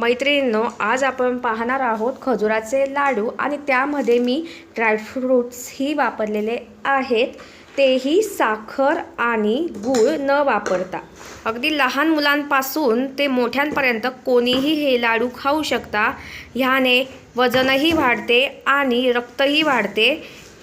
मैत्रिणींनो आज आपण पाहणार आहोत खजुराचे लाडू आणि त्यामध्ये मी ड्रायफ्रूट्सही वापरलेले आहेत. तेही साखर आणि गूळ न वापरता. अगदी लहान मुलांपासून ते मोठ्यांपर्यंत कोणीही हे लाडू खाऊ शकता. ह्याने वजनही वाढते आणि रक्तही वाढते.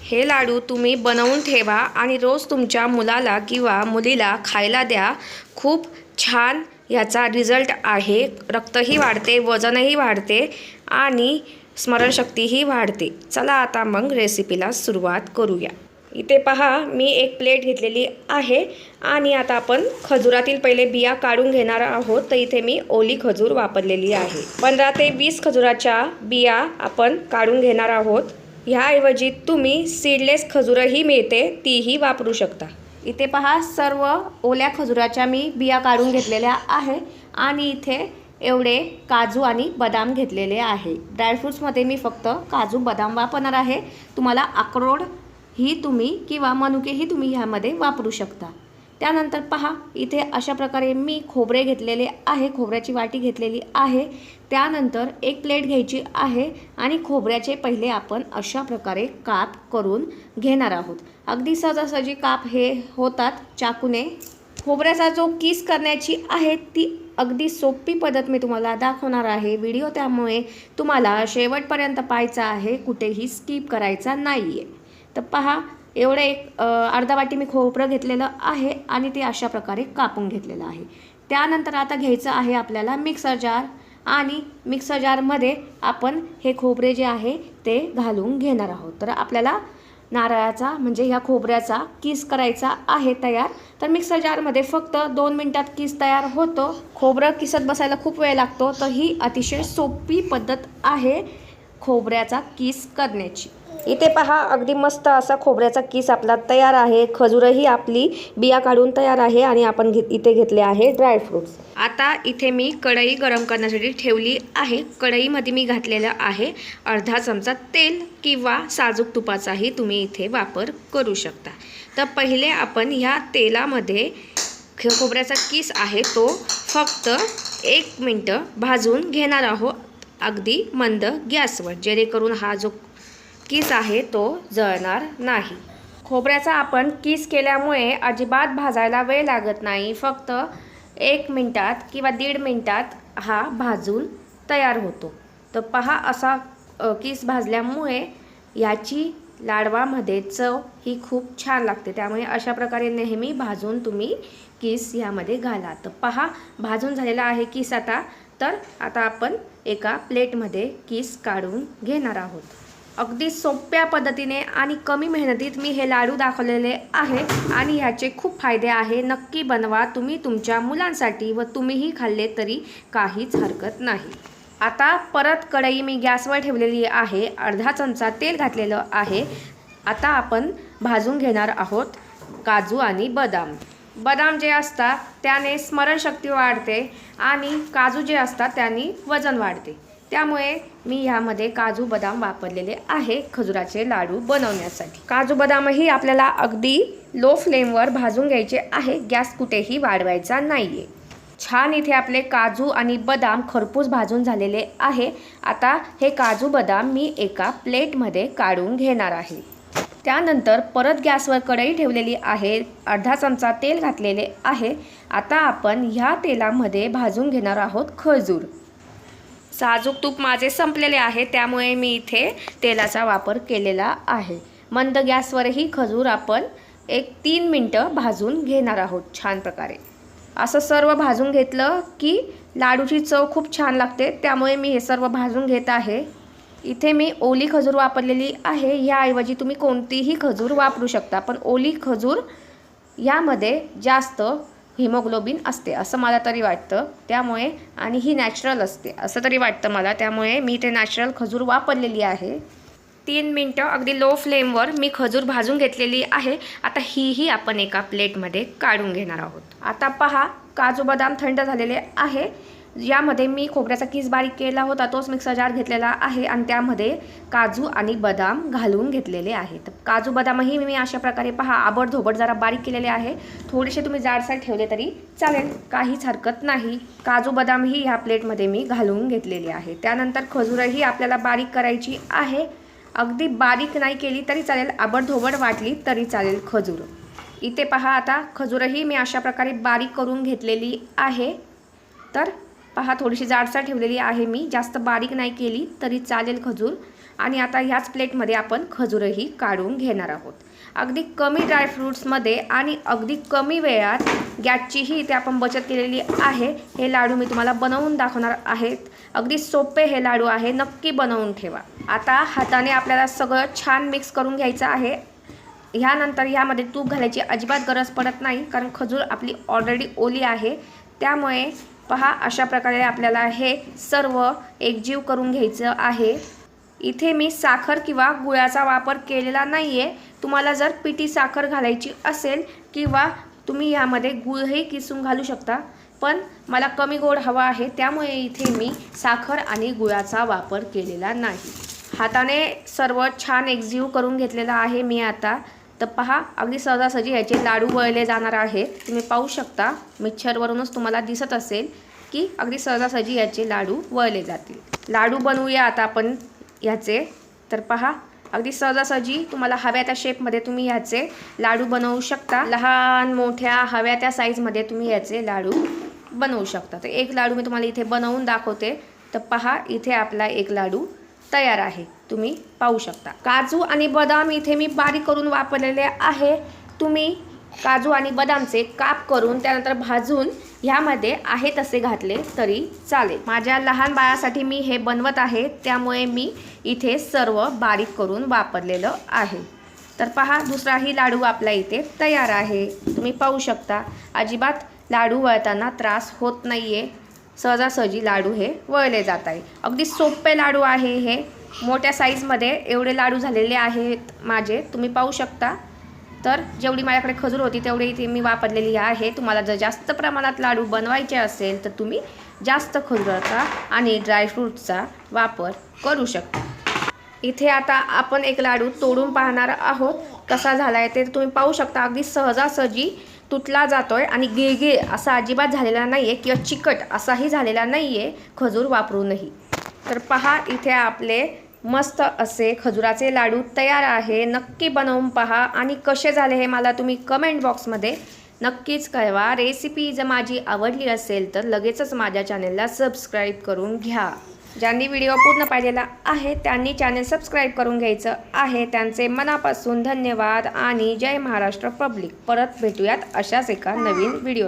हे लाडू तुम्ही बनवून ठेवा आणि रोज तुमच्या मुलाला किंवा मुलीला खायला द्या. खूप छान याचा रिझल्ट आहे. रक्तही वाढते वजनही वाढते आणि स्मरणशक्तीही वाढते. चला आता मग रेसिपीला सुरुवात करूया. इथे पहा मी एक प्लेट घेतलेली आहे आणि आता आपण खजुरातील पहिले बिया काढून घेणार आहोत. तर इथे मी ओली खजूर वापरलेली आहे. पंधरा ते वीस खजुराच्या बिया आपण काढून घेणार आहोत. ह्याऐवजी तुम्ही सीडलेस खजूरही मिळते तीही वापरू शकता. इथे पहा सर्व ओल्या खजुराच्या मी बिया काढून घेतलेल्या आहे आणि इथे एवढे काजू आणि बदाम घेतलेले आहे. ड्रायफ्रूट्समध्ये मी फक्त काजू बदाम वापरणार आहे. तुम्हाला अक्रोड ही तुम्ही किंवा मनुकेही तुम्ही ह्यामध्ये वापरू शकता. त्यानंतर पहा इथे अशा प्रकारे मी खोबरे घेतलेले आहे खोबऱ्याची वाटी घेतलेली आहे. त्यानंतर एक प्लेट घ्यायची आहे आणि खोबऱ्याचे पहिले आपण अशा प्रकारे काप करून घेणार आहोत. अगदी सहजासहजी काप हे होतात चाकूने. खोबऱ्याचा जो किस करण्याची आहे ती अगदी सोपी पद्धत मी तुम्हाला दाखवणार आहे. व्हिडिओ त्यामुळे तुम्हाला शेवटपर्यंत पाहायचा आहे कुठेही स्किप करायचा नाही आहे तर पहा एवढं एक अर्धा वाटी मी खोबरं घेतलेलं आहे आणि ते अशा प्रकारे कापून घेतलेलं आहे. त्यानंतर आता घ्यायचं आहे आपल्याला मिक्सर जार आणि मिक्सर जारमध्ये आपण हे खोबरे जे आहे ते घालून घेणार आहोत. तर आपल्याला नारळाचा म्हणजे ह्या खोबऱ्याचा किस करायचा आहे तयार. तर मिक्सर जारमध्ये फक्त दोन मिनटात किस तयार होतो. खोबरं किसत बसायला खूप वेळ लागतो. तर ही अतिशय सोपी पद्धत आहे खोबऱ्याचा किस करण्याची. इथे पहा अगदी मस्त असा खोबऱ्याचा किस आपला तयार आहे. खजूरही आपली बिया काढून तयार आहे आणि आपण घे इथे घेतले आहे ड्रायफ्रूट्स आता इथे मी कढई गरम करण्यासाठी ठेवली आहे. कढईमध्ये मी घातलेलं आहे अर्धा चमचा तेल किंवा साजूक तुपाचाही तुम्ही इथे वापर करू शकता. तर पहिले आपण ह्या तेलामध्ये खोबऱ्याचा किस आहे तो फक्त एक मिनटं भाजून घेणार आहोत. अगदी मंद गॅसवर जेणेकरून हा जो किस आहे तो जळणार नाही. खोबऱ्याचा आपण किस केल्यामुळे अजिबात भाजायला वेळ लागत नाही. फक्त एक मिनटात किंवा दीड मिनटात हा भाजून तयार होतो. तर पहा असा किस भाजल्यामुळे याची लाडवामध्ये चव ही खूप छान लागते. त्यामुळे अशा प्रकारे नेहमी भाजून तुम्ही किस यामध्ये घाला. तर पहा भाजून झालेला आहे किस आता. तर आता आपण एका प्लेटमध्ये किस काढून घेणार आहोत. अगदी सोप्या पद्धतीने आणि कमी मेहनतीत मी हे लाडू दाखवलेले आहे आणि ह्याचे खूप फायदे आहे. नक्की बनवा तुम्ही तुमच्या मुलांसाठी व तुम्हीही खाल्ले तरी काहीच हरकत नाही. आता परत कढई मी गॅसवर ठेवलेली आहे. अर्धा चमचा तेल घातलेलं आहे. आता आपण भाजून घेणार आहोत काजू आणि बदाम. बदाम जे असतात त्याने स्मरणशक्ती वाढते आणि काजू जे असतात त्याने वजन वाढते. त्यामुळे मी ह्यामध्ये काजू बदाम वापरलेले आहे खजुराचे लाडू बनवण्यासाठी. काजू बदामही आपल्याला अगदी लो फ्लेमवर भाजून घ्यायचे आहे गॅस कुठेही वाढवायचा नाही आहे छान इथे आपले काजू आणि बदाम खरपूस भाजून झालेले आहे. आता हे काजू बदाम मी एका प्लेटमध्ये काढून घेणार आहे. त्यानंतर परत गॅसवर कढई ठेवलेली आहे अर्धा चमचा तेल घातलेले आहे. आता आपण ह्या तेलामध्ये भाजून घेणार आहोत खजूर. साजूक तूप माझे संपलेले आहे त्यामुळे मी इथे तेलाचा वापर केलेला आहे. मंद गॅसवरही खजूर आपण एक तीन मिनटं भाजून घेणार आहोत छान प्रकारे. असं सर्व भाजून घेतलं की लाडूची चव खूप छान लागते त्यामुळे मी हे सर्व भाजून घेत आहे. इथे मी ओली खजूर वापरलेली आहे याऐवजी तुम्ही कोणतीही खजूर वापरू शकता पण ओली खजूर यामध्ये जास्त हिमोग्लोबिन असते असं मला तरी वाटतं. त्यामुळे आणि ही नॅचरल असते असं तरी वाटतं मला. त्यामुळे मी ते नॅचरल खजूर वापरलेली आहे. तीन मिनटं अगदी लो फ्लेमवर मी खजूर भाजून घेतलेली आहे. आता हीही आपण एका प्लेटमध्ये काढून घेणार आहोत. आता पहा काजू बदाम थंड झालेले आहे. यामध्ये मी खोबऱ्याचा किस बारीक केला होता तोच मिक्सर जार घेतलेला आहे आणि त्यामध्ये काजू आणि बदाम घालून घेतलेले आहेत. काजू बदामही मी अशा प्रकारे पहा आबडधोबड जरा बारीक केलेले आहे. थोडेसे तुम्ही जाडसर ठेवले तरी चालेल काहीच हरकत नाही. काजू बदामही ह्या प्लेटमध्ये मी घालून घेतलेले आहे. त्यानंतर खजूरही आपल्याला बारीक करायची आहे. अगदी बारीक नाही केली तरी चालेल आबडधोबड वाटली तरी चालेल खजूर. इथे पहा आता खजूरही मी अशा प्रकारे बारीक करून घेतलेली आहे. तर पहा थोडीशी जाडसा ठेवलेली आहे मी. जास्त बारीक नाही केली तरी चालेल खजूर. आणि आता ह्याच प्लेटमध्ये आपण खजूरही काढून घेणार आहोत. अगदी कमी ड्रायफ्रूट्समध्ये आणि अगदी कमी वेळात गॅसचीही इथे आपण बचत केलेली आहे. हे लाडू मी तुम्हाला बनवून दाखवणार आहेत. अगदी सोपे हे लाडू आहे नक्की बनवून ठेवा. आता हाताने आपल्याला सगळं छान मिक्स करून घ्यायचं आहे. ह्यानंतर ह्यामध्ये तूप घालायची अजिबात गरज पडत नाही कारण खजूर आपली ऑलरेडी ओली आहे. त्यामुळे पहा अशा प्रकारे आपल्याला हे सर्व एकजीव करून घ्यायचं आहे. इथे मी साखर किंवा गुळाचा वापर केलेला नाही आहे तुम्हाला जर पिठी साखर घालायची असेल किंवा तुम्ही यामध्ये गुळही किसून घालू शकता पण मला कमी गोड हवा आहे त्यामुळे इथे मी साखर आणि गुळाचा वापर केलेला नाही. हाताने सर्व छान एकजीव करून घेतलेला आहे मी आता. तर पहा अगदी सहजासहजी ह्याचे लाडू वळले जाणार आहेत. तुम्ही पाहू शकता मिक्सरवरूनच तुम्हाला दिसत असेल की अगदी सहजासहजी याचे लाडू वळले जातील. लाडू बनवूया आता आपण ह्याचे तर पहा अगदी सहजासहजी तुम्हाला हव्या त्या शेपमध्ये तुम्ही ह्याचे लाडू बनवू शकता. लहान मोठ्या हव्या त्या साईजमध्ये तुम्ही याचे लाडू बनवू शकता. तर एक लाडू मी तुम्हाला इथे बनवून दाखवते. तर पहा इथे आपला एक लाडू तयार आहे. तुम्ही पाहू शकता. काजू आणि बदाम इथे मी बारीक करून वापरलेले आहे. तुम्ही काजू आणि बदामचे काप करून त्यानंतर भाजून ह्यामध्ये आहे तसे घातले तरी चालेल. माझ्या लहान बाळासाठी मी हे बनवत आहे त्यामुळे मी इथे सर्व बारीक करून वापरलेलं आहे. तर पहा दुसराही लाडू आपला इथे तयार आहे. तुम्ही पाहू शकता अजिबात लाडू वळताना त्रास होत नाही आहे सहजासहजी लाडू हे वळले जात आहे. अगदी सोपे लाडू आहे हे. मोठ्या साईजमध्ये एवढे लाडू झालेले आहेत माझे. तुम्ही पाहू शकता. तर जेवढी माझ्याकडे खजूर होती तेवढी इथे मी वापरलेली आहे. तुम्हाला जर जास्त प्रमाणात लाडू बनवायचे असेल तर तुम्ही जास्त खजुराचा आणि ड्रायफ्रूटचा वापर करू शकता. इथे आता आपण एक लाडू तोडून पाहणार आहोत. कसा झाला आहे ते तुम्ही पाहू शकता. अगदी सहजासहजी तुटला जातो आहे आणि गिळगिळ असा अजिबात झालेला नाही आहे किंवा चिकट असाही झालेला नाही आहे खजूर वापरूनही. तर पहा इथे आपले मस्त असे खजुराचे लाडू तयार आहे. नक्की बनवून पहा. आणि कसे झाले हे मला तुम्ही कमेंट बॉक्समध्ये नक्कीच कळवा. रेसिपी जर माझी आवडली असेल तर लगेचच माझ्या चॅनेलला सबस्क्राईब करून घ्या. ज्यांनी व्हिडिओ पूर्ण पाहिलेला आहे त्यांनी चॅनेल सबस्क्राईब करून घ्यायचं आहे. त्यांचे मनापासून धन्यवाद आणि जय महाराष्ट्र पब्लिक परत भेटूयात अशाच एका नवीन व्हिडिओ